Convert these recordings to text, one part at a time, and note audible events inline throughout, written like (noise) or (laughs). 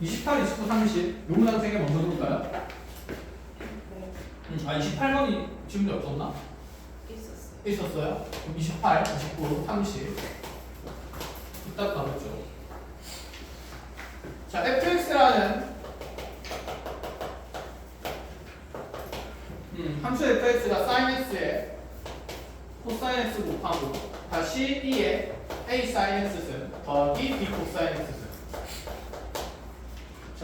28, 29, 30. 요 문항 세개 먼저 볼까요? 네. 음, 아 28번이 지금도 없었나? 있었어요. 있었어요. 그럼 28, 29, 30. 이따 나오죠. 자, fx라는 음, 함수 fx가 sin x에 cosine x 곱하고 다시 2에 a sin x승 더하기 b cosine x승.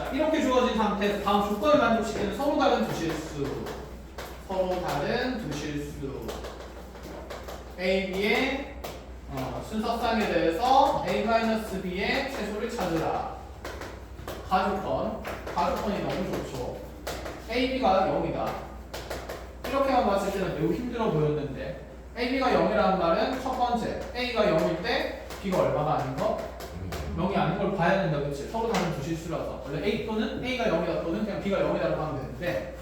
자, 이렇게 주어진 상태에서 다음 조건을 만족시키는 서로 다른 두 실수. 서로 다른 두 실수. A, B의 어, 순서쌍에 대해서 A-B의 최소를 찾으라. 가주권. 가주권이 너무 좋죠. A, B가 0이다. 이렇게만 봤을 때는 매우 힘들어 보였는데 A, B가 0이라는 말은 첫 번째 A가 0일 때 B가 얼마가 아닌 거? 0이 아닌 걸 봐야 된다 그치? 서로 다른 두 실수라서 원래 A 또는 A가 0이다 또는 그냥 B가 0이다라고 하면 되는데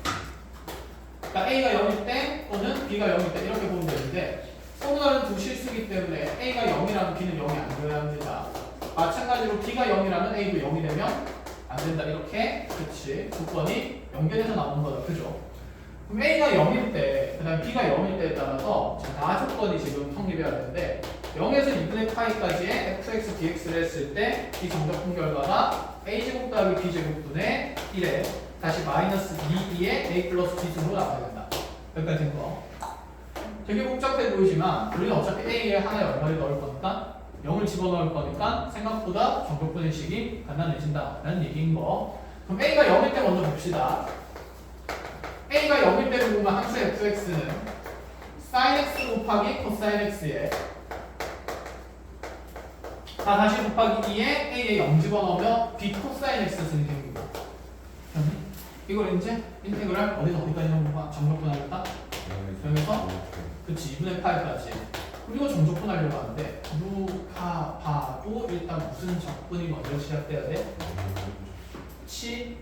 그러니까 A가 0일 때 또는 B가 0일 때 이렇게 보면 되는데 서로 다른 두 실수이기 때문에 A가 0이라면 B는 0이 안 되어야 합니다. 마찬가지로 B가 0이라면 A도 0이 되면 안 된다. 이렇게 그치 조건이 연결해서 나오는 거다. 그죠? 그럼 A가 0일 때, 그 다음에 B가 0일 때에 따라서 자, 다 조건이 지금 성립해야 되는데 0에서 2분의 파이까지의 fx dx를 했을 때 이 정적분 결과가 a제곱 더하기 b제곱분의 1에 다시 마이너스 2의 a 플러스 b승으로 나와야 된다. 여기까지인 거. 되게 복잡해 보이지만 우리는 어차피 a에 하나에 얼마를 넣을 거니까 0을 집어넣을 거니까 생각보다 정적분의 식이 간단해진다라는 얘기인 거. 그럼 a가 0일 때 먼저 봅시다. a가 0일 때를 보면 함수 fx는 sin x 곱하기 cosine x에 다 다시 곱하기 2에 a에 0 집어넣으면 b 코사인 x 승이 생기고 그러면 이걸 이제 인테그랄 어디서 어디까지 정적분 하겠다? 여기서? 그치 2분의 8까지 그리고 정적분 하려고 하는데 누가 봐도 일단 무슨 적분이 먼저 시작돼야 돼? 치,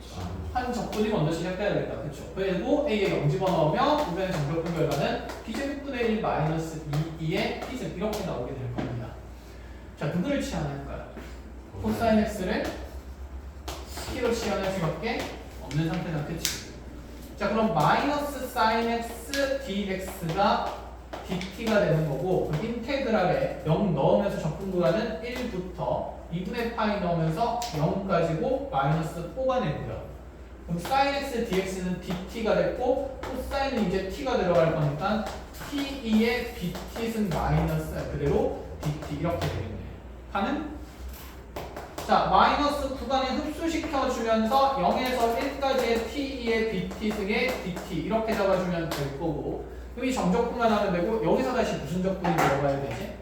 한 적분이 먼저 시작돼야 된다 그쵸? 그리고 a에 0 집어넣으면 이번에 정적분 결과는 b제곱분의 1 마이너스 2의 b승 이렇게 나오게 될 겁니다 자 누구를 치환할까요? 코사인 x를 t로 치환할 수밖에 없는 상태다 그치? 자 그럼 마이너스 사인 x dx가 dt가 되는 거고 그 인테그랄에 0 넣으면서 적분 구간은 1부터 2분의 파이 넣으면서 0까지고 마이너스 4가 되고요 그럼 사인 x dx는 dt가 됐고 코사인은 이제 t가 들어갈 거니까 t2의 bt승 마이너스 그대로 dt 이렇게 되겠네요 가는? 자, 마이너스 구간에 흡수시켜 주면서 0에서 1까지의 t2의 bt승의 dt 이렇게 잡아주면 될 거고 그럼 이 정적분만 하면 되고 여기서 다시 무슨 적분이 들어가야 되지?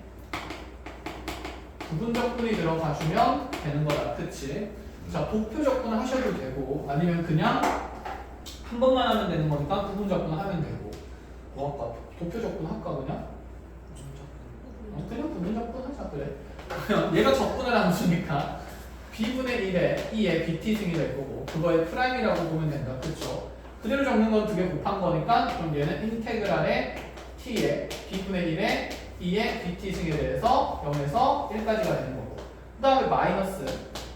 부분 적분이 들어가 주면 되는 거다. 그치? 자, 도표 적분 하셔도 되고 아니면 그냥 한 번만 하면 되는 거니까 부분 적분 하면 되고 뭐 할까? 도표 적분 할까 그냥? 어, 그냥 부분 적분 하자 그래 (laughs) 얘가 적분을 함수니까 b분의 1에 2의 bt승이 될 거고 그거의 프라임이라고 보면 된다. 그쵸? 그대로 적는 건 두 개 곱한 거니까 그럼 얘는 인테그랄의 t에 b분의 1에 2의 bt승에 대해서 0에서 1까지가 되는 거고 그 다음에 마이너스.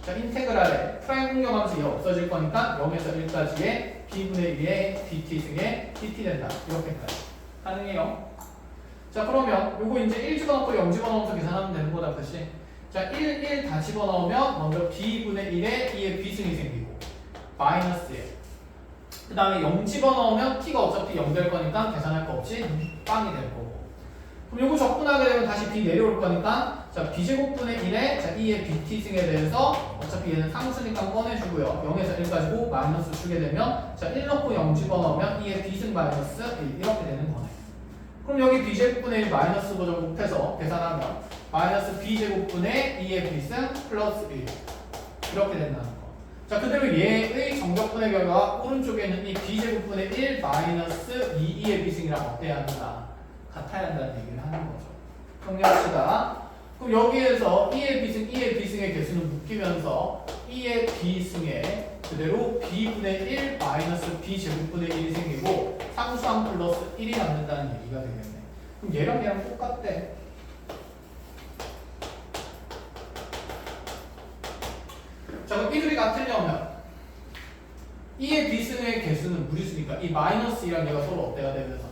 자 인테그랄에 프라임 공격하면서 얘 없어질 거니까 0에서 1까지의 b분의 1의 bt승에 dt 된다. 이렇게까지. 가능해요 자 그러면 요거 이제 1 집어넣고 0 집어넣으면서 계산하면 되는 거다 그치? 자 1, 1 다 집어넣으면 먼저 b분의 1에 2의 b승이 생기고 마이너스에 그 다음에 0 집어넣으면 t가 어차피 0 될 거니까 계산할 거 없이 빵이 될 거고. 그럼 요거 적분하게 되면 다시 b 내려올 거니까 자 b제곱분의 1에 자 2의 bt승에 대해서 어차피 얘는 상수니까 꺼내주고요. 0에서 1까지 고 마이너스 주게 되면 자 1 넣고 0 집어넣으면 2의 b승 마이너스 1 이렇게 되는 거네 그럼 여기 b제곱분의 1 마이너스 버전 곱해서 계산하면 마이너스 b제곱분의 2의 b승 플러스 1 이렇게 된다는 거. 자 그대로 얘의 정적분의 결과 오른쪽에 있는 이 b제곱분의 1 마이너스 2, 2의 b승이랑 어때야 한다? 같아야 한다는 얘기를 하는 거죠. 정리합시다. 그럼 여기에서 2의 b승, 2의 b승의 개수는 묶이면서 2의 b승에 그대로 b분의 1 마이너스 b제곱분의 1이 생기고 상수함 플러스 1이 남는다는 얘기가 되겠네. 그럼 얘랑 얘랑 똑같대. 자 그럼 이 둘이 같은 같으려면 E의 비승의 개수는 무리수니까 이 마이너스 2랑 얘가 서로 어때가 되면서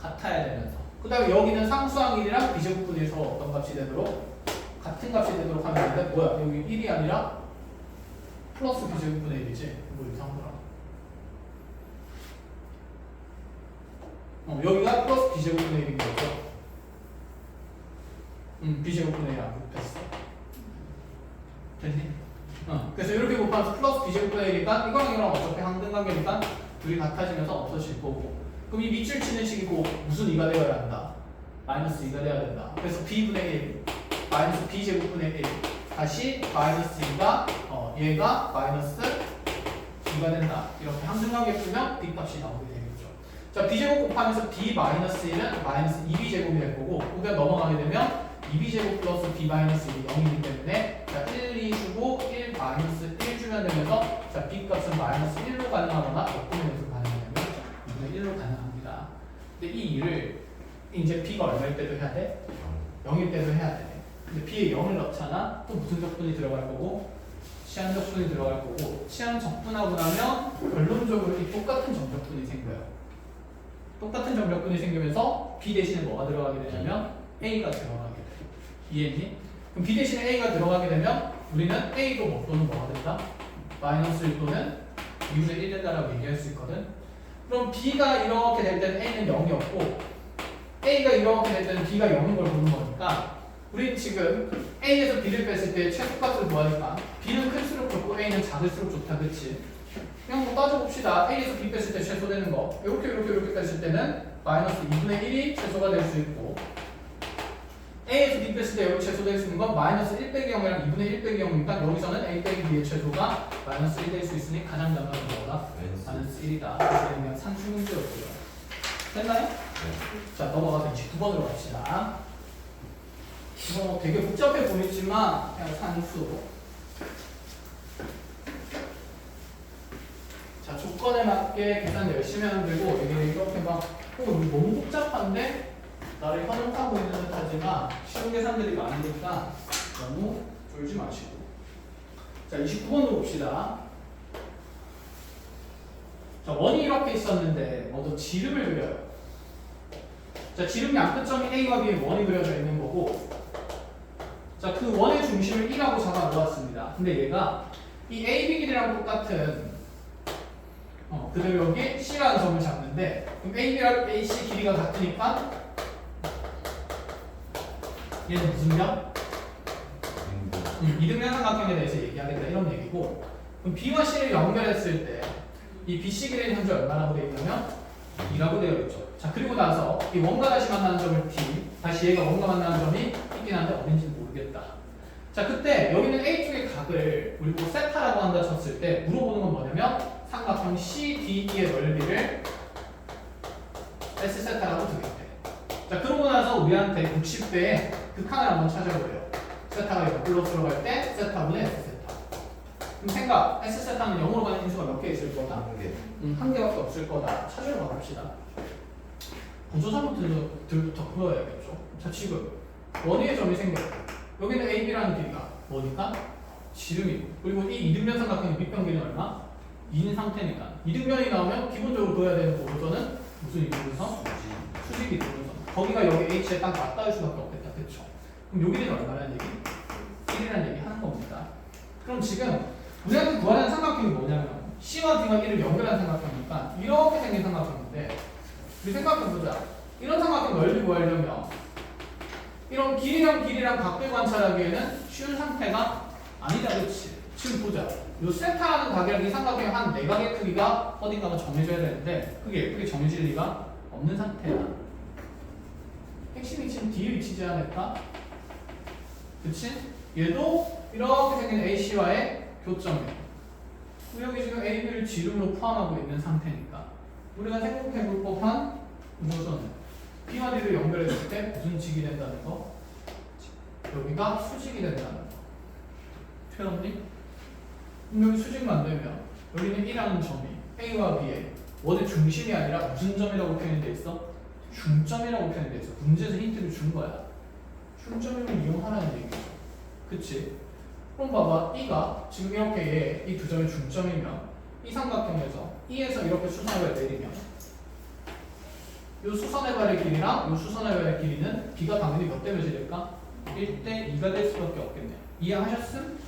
같아야 되면서 그 다음에 여기는 상수항 1이랑 비제곱분이 서로 어떤 값이 되도록 같은 값이 되도록 하면 되는데 뭐야 여기 1이 아니라 플러스 비제곱분의 1이지? 뭐 이상하더라 어, 여기가 플러스 비제곱분의 1인 거죠 음 비제곱분의 1안 곱했어. 됐니? 어, 그래서 이렇게 곱하면서 플러스 비제곱분의 1이니까 이거랑 이거랑 어차피 항등관계니까 둘이 같아지면서 없어질 거고. 그럼 이 밑줄 치는 식이 고 무슨 2가 되어야 한다? 마이너스 2가 돼야 된다. 그래서 b분의 1 마이너스 b제곱분의 1 다시 마이너스 2가 어, 얘가 마이너스 2가 된다. 이렇게 항등관계 풀면 b 값이 나오게 되겠죠. 자 b제곱 곱하면서 b 마이너스 1은 마이너스 2b제곱이 될 거고 우리가 넘어가게 되면 2b제곱 플러스 b 마이너스 1이 0이기 때문에 자 1, 2 주고 1 마이너스 1 주면 되면서 자 b 값은 마이너스 1로 가능하거나 역분면서 가능하냐면 2분의 1로 가능합니다. 근데 이 일을 이제 b가 얼마일 때도 해야 돼? 0일 때도 해야 돼. 근데 b에 0을 넣잖아? 또 무슨 적분이 들어갈 거고 치한 적분이 들어갈 거고 치한 적분하고 나면 결론적으로 이 똑같은 정적분이 생겨요 똑같은 정적분이 생기면서 b 대신에 뭐가 들어가게 되냐면 a가 들어가게 돼 이해했니? 그럼 b 대신에 a가 들어가게 되면 우리는 a도 뭐 또는 뭐가 된다? 마이너스 1 또는 2분의 1 된다라고 얘기할 수 있거든 그럼 b가 이렇게 될 때는 a는 0이었고 a가 이렇게 될 때는 b가 0인 걸 보는 거니까 우리 지금 a에서 b를 뺐을 때 최소값을 구하니까 b는 클수록 좋고 a는 작을수록 좋다 그치? 그냥 뭐 따져봅시다. A에서 b 뺐을 때 최소되는 거. 이렇게 이렇게 이렇게 뺐을 때는 마이너스 2분의 1이 최소가 될 수 있고 a에서 b 뺐을 때 여기 최소될 수 있는 건 마이너스 1 빼기 0이랑 2분의 1 빼기 0이니까 여기서는 a 빼기 b의 최소가 마이너스 1 될 수 있으니 가장 작은 거가 마이너스 1이다. 그래서 그냥 산수 문제였고요. 됐나요? 자 넘어가서 29번으로 갑시다 뭐 되게 복잡해 보이지만 그냥 산수. 자 조건에 맞게 계산 열심히 하면 되고 이게 이렇게 막 어, 이거 너무 복잡한데? 나를 현혹하고 있는 듯 하지만 쉬운 계산들이 많으니까 너무 졸지 마시고. 자 29번으로 봅시다. 자 원이 이렇게 있었는데 먼저 지름을 그려요. 자 지름 양끝점이 A와 B에 원이 그려져 있는 거고 자 그 원의 중심을 1하고 잡아 놓았습니다. 근데 얘가 이 AB 길이랑 똑같은 어, 그대로 여기 C라는 점을 잡는데 그럼 AB랑 AC 길이가 같으니까 얘는 무슨 점? 음, 이등변 삼각형에 대해서 얘기하겠다. 이런 얘기고 그럼 B와 C를 연결했을 때 이 BC 길이는 현재 얼마라고 되어 있냐면 2라고 되어 있죠. 자 그리고 나서 이 원과 다시 만나는 점을 T 다시 얘가 원과 만나는 점이 있긴 한데 어딘지 모르겠다 자 그때 여기는 A 쪽의 각을 우리 보고 세타라고 한다 쳤을 때 물어보는 건 뭐냐면 삼각형 CDE의 넓이를 S 세타라고 두겠대 자 그러고 나서 우리한테 60배의 극한을 한번 찾아보래요 세타가 이거 플러스로 갈때 세타분의 S 세타 그럼 생각 S 세타는 0으로 가는 인수가 몇 개 있을 거다? 음, 한 개밖에 없을 거다. 찾으러 가봅시다. 구조사부터 풀어야겠죠. 자, 지금 원의의 점이 생겼고 여기는 AB라는 길이가 뭐니까? 지름이고 그리고 이 이등변 삼각형의 밑변 길이는 얼마? 2인 상태니까 이등변이 나오면 기본적으로 그어야 되는 부분은 무슨 이등변선? 수직 이등변선 거기가 여기 H에 딱 맞닿을 수밖에 없겠다. 그쵸? 그럼 여기는 얼마라는 얘기? 1이라는 얘기 하는 겁니다. 그럼 지금 우리한테 구하는 삼각형이 뭐냐면 C와 D와 1을 연결한 삼각형이니까 이렇게 생긴 삼각형인데 우리 생각해보자 이런 삼각형 넓이 구하려면 이런 길이랑 길이랑 각을 관찰하기에는 쉬운 상태가 아니다 그치 지금 보자 요 세타라는 각이랑 이 삼각형의 한 내각의 크기가 어딘가가 정해져야 되는데 그게 예쁘게 정해질 리가 없는 상태야 핵심이 지금 D에 위치지 않을까? 그치? 얘도 이렇게 생긴 AC와의 교점이에요 여기 지금 A, B를 지름으로 포함하고 있는 상태니까 우리가 생각해 볼 법한 구조선은 B와 D를 연결했을 때 무슨 직이 된다는 거? 여기가 수직이 된다는 거 표현이? 여기 수직 만들면 여기는 1라는 점이 A와 B의 원의 중심이 아니라 무슨 점이라고 표현돼 있어? 중점이라고 표현돼 있어 문제에서 힌트를 준 거야 중점을 이용하라는 얘기죠 그치? 그럼 봐봐 E가 지금 이렇게 얘이두 점이 중점이면 이 삼각형에서 E에서 이렇게 수선을 내리면 이 수선의 발의 길이랑 이 수선의 발의 길이는 B가 당연히 몇 대 몇이 될까? 1대 2가 될 수밖에 없겠네요. 이해하셨음?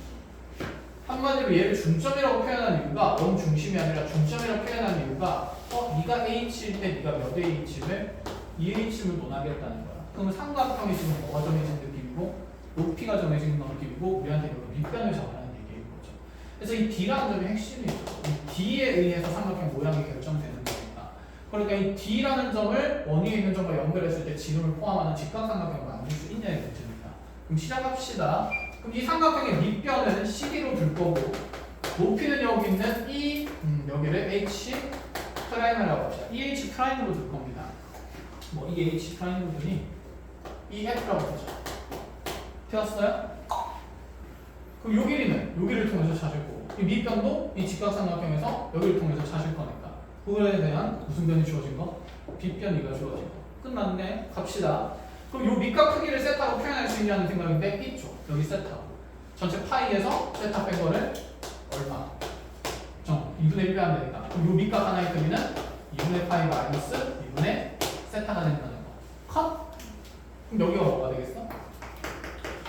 한마디로 얘를 중점이라고 표현한 이유가 원 중심이 아니라 중점이라고 표현한 이유가 어, 네가 H일 때 네가 몇 H임을 2H임을 논하겠다는 거야. 그러면 삼각형이 지금 뭐가 정해진 느낌이고 높이가 정해진 느낌이고 우리한테 이거 밑변을 잡아라는 얘기인 거죠. 그래서 이 D라는 점이 핵심이죠. 이 D에 의해서 삼각형 모양이 결정되는. 그러니까 이 D라는 점을 원위에 있는 점과 연결했을 때 지름을 포함하는 직각삼각형을 만들 수 있냐의 문제입니다. 그럼 시작합시다. 그럼 이 삼각형의 밑변은 CD로 둘 거고 높이는 여기 있는 이 음, 여기를 H 프라임이라고 합시다. 이 H 프라임으로 둘 겁니다. 뭐이 H 프라임으로 두니 이 F라고 하죠. 되었어요? 그럼 요 길이는 요 길을 통해서 찾을 거고 이 밑변도 이 직각삼각형에서 여기를 통해서 찾을 거니까 그거에 대한 무슨 변이 주어진 거? 빗변이가 주어진 거 끝났네 갑시다 그럼 요 밑과 크기를 세타로 표현할 수 있냐는 생각인데 이쪽 여기 세타고 전체 파이에서 세타 뺀 거를 얼마? 정 2분의 1 빼면 되니까 그럼 요 밑과 하나의 크기는 2분의 파이 마이너스 2분의 세타가 된다는 거 컷? 그럼 여기가 뭐가 되겠어?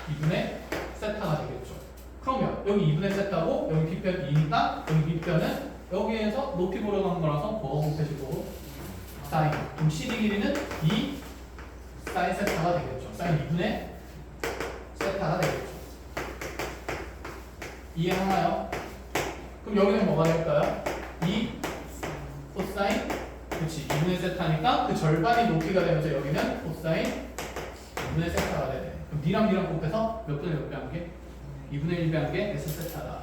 2분의 세타가 되겠죠. 그러면 여기 2분의 세타고 여기 빗변 2니까 여기 밑변은 여기에서 높이 간 거라서 뭐가 곱해지고 사인. 그럼 CD 길이는 2 사인 세타가 되겠죠. 사인 2분의 세타가 되겠죠. 이해하나요? 그럼 여기는 뭐가 될까요? 2 코사인 그렇지 2분의 세타니까 그 절반이 높이가 되면서 여기는 코사인 2분의 세타가 되네. 그럼 D랑 D랑 곱해서 몇 분의 몇 배 한 게? 2분의 1배 한 게 S 세타다.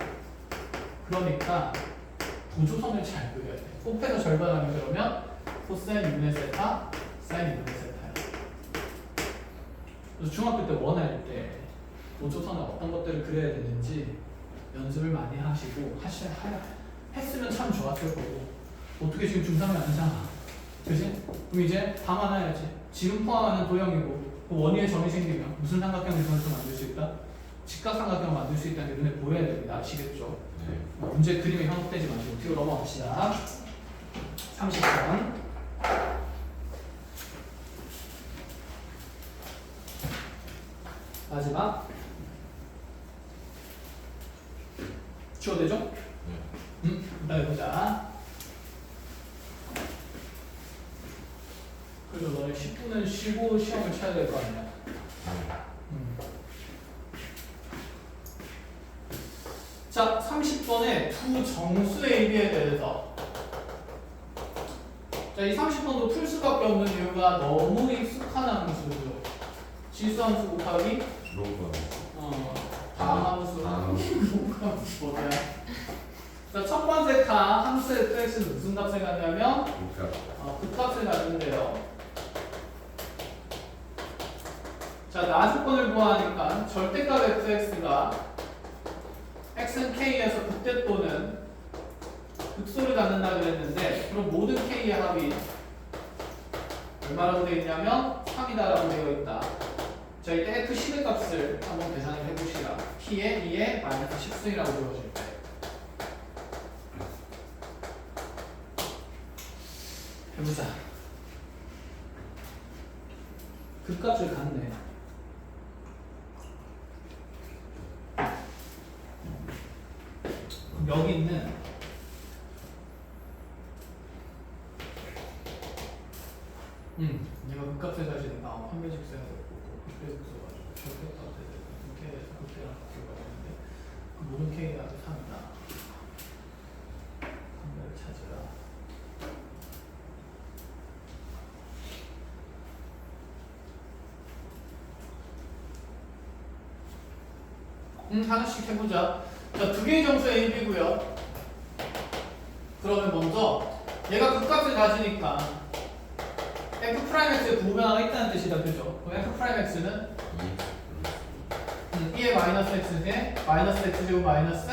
그러니까 부조선을 잘 그려야 돼. 곱해서 절반하면 그러면 코사인 2분의 세타, 사인 2분의 세타야. 그래서 중학교 때 원할 때 보조선을 어떤 것들을 그려야 되는지 연습을 많이 하시고 하시 하, 했으면 참 좋았을 거고 어떻게 지금 중3이 아니잖아. 그지? 그럼 이제 담아놔야지. 지금 포함하는 도형이고 그 원위의 점이 생기면 무슨 삼각형을 만들 수 있다? 직각삼각형을 만들 수 있다는 게 눈에 보여야 됩니다. 아시겠죠? 네. 문제 그림에 현혹되지 마시고 뒤로 넘어갑시다. 30번. 마지막. 치워되죠? 네. 음, 이따 해보자. 그리고 너네 10분은 쉬고 시험을 쳐야 될 거 아니야. 음. 자, 30번에 두 정수 AB에 대해서. 자, 이 30번도 풀 수밖에 없는 이유가 너무 익숙한 함수죠. 지수함수 곱하기, 로그 어, 다함수. 다함수. (laughs) 로그함수 뭐야? 자, 첫 번째 다 함수의 fx는 무슨 값을 갖냐면 그러니까 어, 극값을 가진대요. 자, 나주권을 구하니까 절대값 fx가 x는 k에서 극대 또는 극소를 갖는다 그랬는데 그럼 모든 k의 합이 얼마라고 되어 있냐면 3이다라고 되어 있다. 자, 이때 f 10의 값을 한번 계산을 해보시라. t에 2에 마이너스 10승이라고 주어질 때. 해보자. 그 값을 갖네. 여기 있는 음, 그 값을 가지니까 아, 판별식 써야 되고 그래서 써가지고 절대 값에 대해서 K에서 극대랑 극대가 되는데 그 모든 K가 3이다. 판별을 찾으라. 음, 하나씩 해보자. 자, 두 개의 점수 A, B고요. 그러면 먼저 얘가 극값을 가지니까 f 프라임 x의 부호변화가 있다는 뜻이다, 그죠? 그럼 f 프라임 x는 2 음, 2의 마이너스 x 대 마이너스 x 제곱 마이너스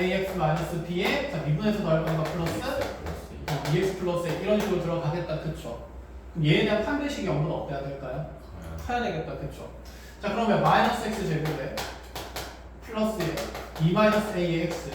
ax 마이너스 b에 자 미분에서 더할 거니까 플러스 어, 2x 플러스 A 이런 식으로 들어가겠다, 그쵸? 그럼 얘에 대한 판별식이 영분 어때야 될까요? 커야 되겠다, 그쵸? 자 그러면 마이너스 x 제곱에 플러스 2 마이너스 a의 x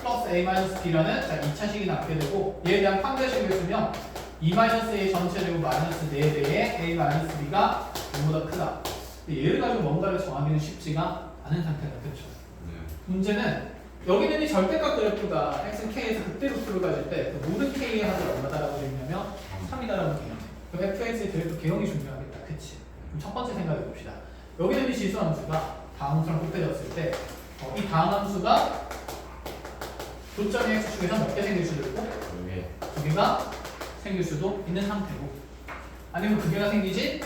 플러스 a 마이너스 b라는 자 2차식이 남게 되고 얘에 대한 판별식을 쓰면 2 마이너스 a 전체 제곱 마이너스 4배의 a 마이너스 b가 0보다 크다. 얘를 가지고 뭔가를 정하기는 쉽지가 않은 상태다. 그렇죠? 네. 문제는 여기 있는 이 절대값 그래프가 x, k에서 수를 가질 때 그 모든 k의 합이 얼마다라고 되어 있냐면 3이다라고 되어 있네. 그럼 fx의 그래프 개형이 중요하겠다. 그치? 그럼 첫 번째 생각해 봅시다. 여기 있는 이 지수 함수가 다음 함수랑 곱해졌을 때, 어, 이 다음 함수가 교점이 x 중에서 몇 개 생길 수도 있고, 이게 두 개가 생길 수도 있는 상태고, 아니면 두 개가 생기지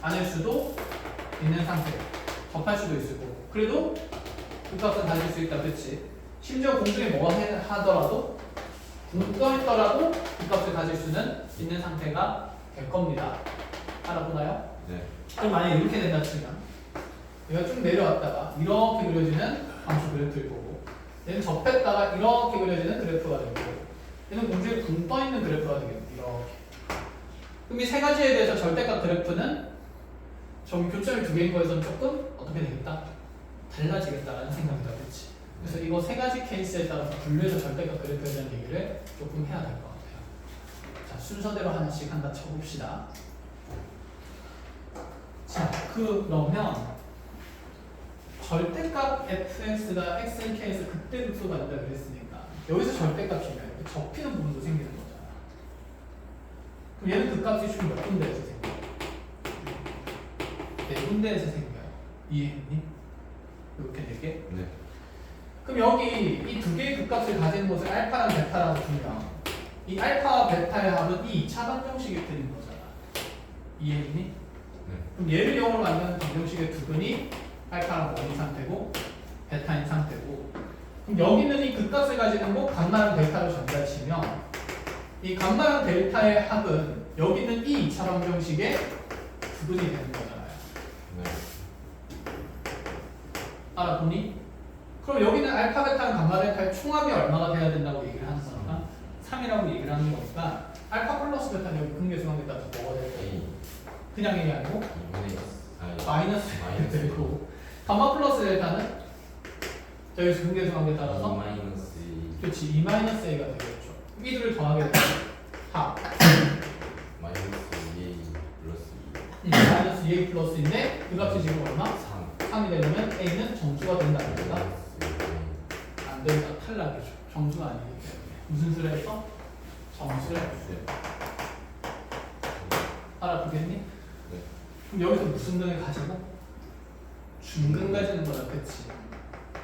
않을 수도 있는 상태고, 접할 수도 있을 거고, 그래도 그 값은 가질 수 있다, 그치? 심지어 공중에 뭐가 해- 하더라도, 굶떠 있더라도 그 값을 가질 수는 있는 상태가 될 겁니다. 알아보나요? 네. 그럼 만약에 이렇게 된다 치면 얘가 쭉 내려왔다가 이렇게 그려지는 함수 그래프일 거고 얘는 접했다가 이렇게 그려지는 그래프가 되고 얘는 공중에 붕 떠 있는 그래프가 되겠고 이렇게. 그럼 이 세 가지에 대해서 절대값 그래프는 저기 교점이 두 개인 거에서는 조금 어떻게 되겠다? 달라지겠다라는 생각이다 그렇지 그래서 이거 세 가지 케이스에 따라서 분류해서 절대값 그래프에 대한 얘기를 조금 해야 될 것 같아요. 자 순서대로 하나씩 한다 쳐봅시다. 자, 그러면 절대값 fx가 xnk에서 그때 루트가 된다 그랬으니까 여기서 절대값 중요해요. 접히는 부분도 생기는 거잖아. 그럼 얘는 그 값이 지금 몇 군데에서 생겨요? 네 군데에서 생겨요. 이해했니? 이렇게 네 개? 네. 그럼 여기 이 두 개의 극값을 가진 것을 알파랑 베타라고 두면 이 알파와 베타의 합은 이 2차 방 정식이 되는 거잖아. 이해했니? 네. 그럼 얘를 0으로 만드는 방정식의 두 근이 알파랑 원인 상태고 베타인 상태고 그럼 여기 있는 이 극값을 가지는 거 감마랑 델타로 전달치면 이 감마랑 델타의 합은 여기 있는 이 2차 방정식의 두근이 되는 거잖아요. 네. 알아보니? 그럼 여기는 알파 베타랑 감마 델타의 총합이 얼마가 돼야 된다고 얘기를 하는 거니까 3이라고 얘기를 하는 거니까 알파 플러스 베타는 여기 근계수관계 따라서 뭐가 될까? A 그냥 얘기 아니고 2분의 아니 마이너스 마이너스. 되고 감마 플러스 델타는 저기서 근계수관계 2 따라서 마이너스 그렇지 2 마이너스 a가 되겠죠. 이 둘을 더하게 되면 합 마이너스 2A 플러스 음, 마이너스 2a 플러스인데 그 값이 지금 얼마? 3 3이 되려면 a는 정수가 된다는 거다. 마이너스 안 된다. 탈락이죠. 정수가 아니기 때문에. 무슨 수를 했어? 정수를 했어요 알아보겠니? 네. 그럼 여기서 무슨 등을 가지고? 중근 가지는 거다 그치?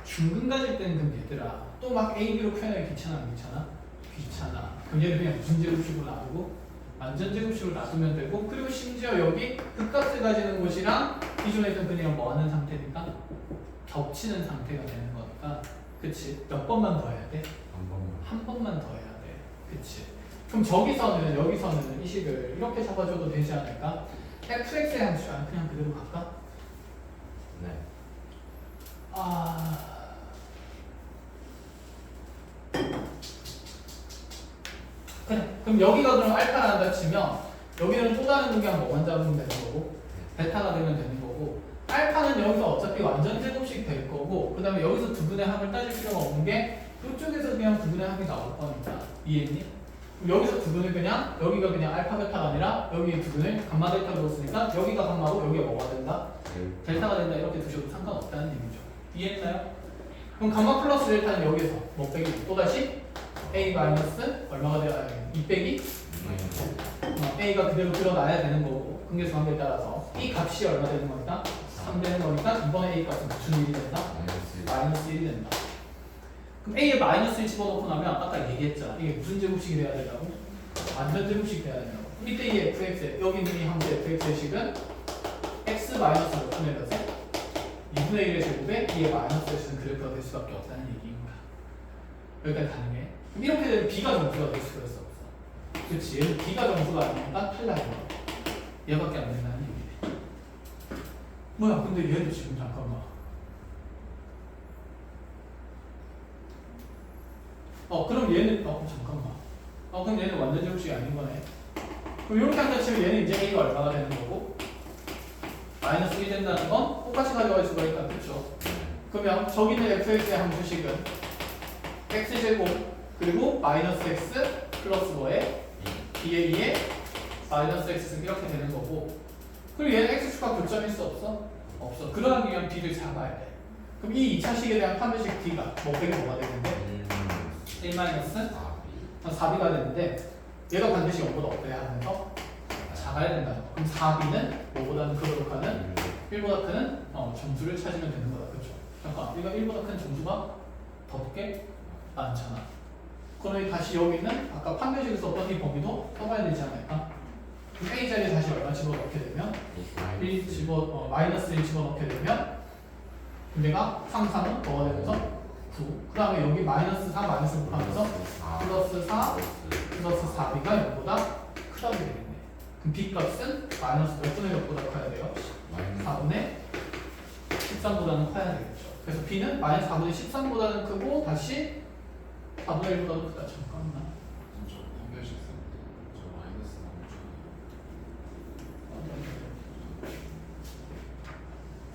중근 가질 때는 그럼 얘들아 또 막 A, B로 표현하기 귀찮아 안 귀찮아? 귀찮아 그럼 얘를 그냥 무슨 제곱식으로 놔두고 완전 제곱식으로 놔두면 되고 그리고 심지어 여기 극값을 가지는 곳이랑 기존에 있던 그냥 뭐 하는 상태니까 겹치는 상태가 되는 거니까 그치? 몇 번만 더 해야 돼? 한 번만 한 번만 더 해야 돼. 그치? 그럼 저기서는 여기서는 이 식을 이렇게 잡아줘도 되지 않을까? fx의 함수 아 그냥 그대로 갈까? 네. 아 그래 그럼 여기가 그럼 알파란다 치면 여기는 또 다른 공간 뭐만 잡으면 되는 거고 베타가 되면 되는 거고 알파는 여기서 어차피 완전 제곱식 될 거고 그 다음에 여기서 두 분의 합을 따질 필요가 없는 게 그쪽에서 그냥 두 분의 합이 나올 거니까 이해했니? 여기서 두 분을 그냥 여기가 그냥 알파 베타가 아니라 여기 두 분을 감마 델타로 뒀으니까 여기가 감마고 여기가 뭐가 된다? 델 델타가 된다 이렇게 두셔도 상관없다는 얘기죠. 이해했나요? 그럼 감마 플러스 델타는 여기서 뭐 빼기 또다시 a 마이너스 얼마가 돼야 돼? 2 빼기 어, a가 그대로 들어놔야 되는 거고 근계수 관계에 따라서 이 값이 얼마 되는 거니까 3 되는 거니까 이번에 a 값은 무슨 일이 된다? 마이너스 마이너스 1이 된다. 그럼 a에 마이너스 1 집어넣고 나면 아까 딱 얘기했잖아. 이게 무슨 제곱식이 돼야 된다고? 완전 제곱식이 돼야 된다고. 이때 이 fx 여기 있는 이 함수 fx의 식은 x 마이너스 몇 분의 몇에? 2분의 1의 제곱에 2의 마이너스 x는 그래프가 될 수밖에 없다는 거야. 여기까지 가능해? 이렇게 되면 b가 정수가 될 수가 없어? 그렇지. 얘는 b가 정수가 아니니까 탈락인 거야. 얘밖에 안 된다는 얘기네. 뭐야? 근데 얘도 지금 잠깐만. 어 그럼 얘는 어 잠깐만. 어 그럼 얘는 완전 제곱식이 아닌 거네. 그럼 이렇게 한다 치면 얘는 이제 a가 얼마가 되는 거고 마이너스 1이 된다는 건 똑같이 가져갈 수가 있다. 그렇죠? 그러면 저기 있는 fx의 함수식은 x제곱 그리고 마이너스 x 플러스 뭐에 b의 2에 마이너스 x는 이렇게 되는 거고 그리고 얘는 x축과 교점일 수 없어? 없어 그러기 위한 b를 잡아야 돼 그럼 이 2차식에 대한 판별식 d가 뭐 빼기 뭐가 되는데? 음. 1 마이너스 아, 4b가 되는데 얘가 반드시 0보다 어때야 하면서 작아야 된다는 거 그럼 4b는 뭐보다는 크도록 하는 1보다 큰 어, 점수를 찾으면 되는 거다. 그렇죠? 잠깐, 우리가 1보다 큰 점수가 더 높게 많잖아. 그러면 다시 여기는 아까 판별식을 썼던 이 범위도 써봐야 되지 않을까? 그럼 A 자리에 다시 얼마 집어넣게 되면 1 집어 어, 마이너스 1 집어넣게 되면 얘가 상상은 뭐가 되면서 9. 그 다음에 여기 마이너스 4 마이너스 9 하면서 플러스 4 플러스 4b가 0보다 크다고 되겠네. 그럼 b 값은 마이너스 몇 분의 몇보다 커야 돼요? 4분의 13보다는 커야 되겠죠. 그래서 b는 마이너스 4분의 13보다는 크고 다시 4분의 1보다도 크다. 잠깐만. 마이너스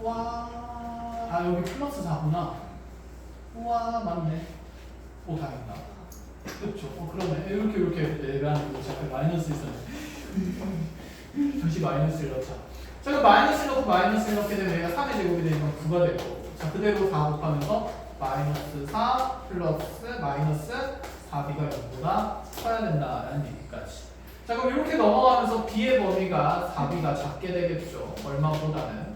와, 아 여기 플러스 4구나. 우와, 맞네. 오, 다행이다. 그렇죠. 어, 그러네. 이렇게 이렇게 내려가는 거 앞에 마이너스 있었네. (laughs) 다시 마이너스를 넣자. 자, 그 마이너스 넣고 마이너스 넣게 되면 얘가 3의 제곱이 되면 9가 되고. 자, 그대로 4 곱하면서 마이너스 4 플러스 마이너스 4b가 0보다 커야 된다라는 얘기까지. 자, 그럼 이렇게 넘어가면서 b의 범위가 4b가 작게 되겠죠. 얼마보다는?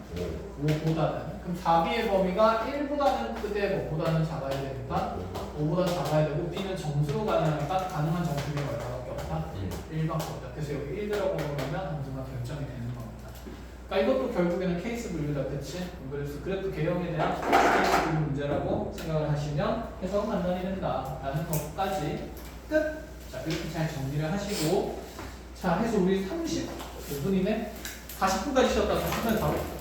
5보다는. 그럼 4b의 범위가 1보다는 크되 뭐보다는 작아야 되니까 5보다 작아야 되고 b는 정수로 가능하니까 가능한 정수가 얼마밖에 없다? 1밖에 없다. 그래서 여기 1 들어가면 언젠가 결정이 되는 겁니다. 그러니까 이것도 결국에는 케이스 분류다, 그치? 그래서 그래프 개형에 대한 케이스 분류 문제라고 생각을 하시면 해석 판단이 된다 라는 것까지 끝! 자, 이렇게 잘 정리를 하시고 자, 해서 우리 35분이네? 40분까지 쉬었다 40분 바로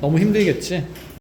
너무 힘들겠지?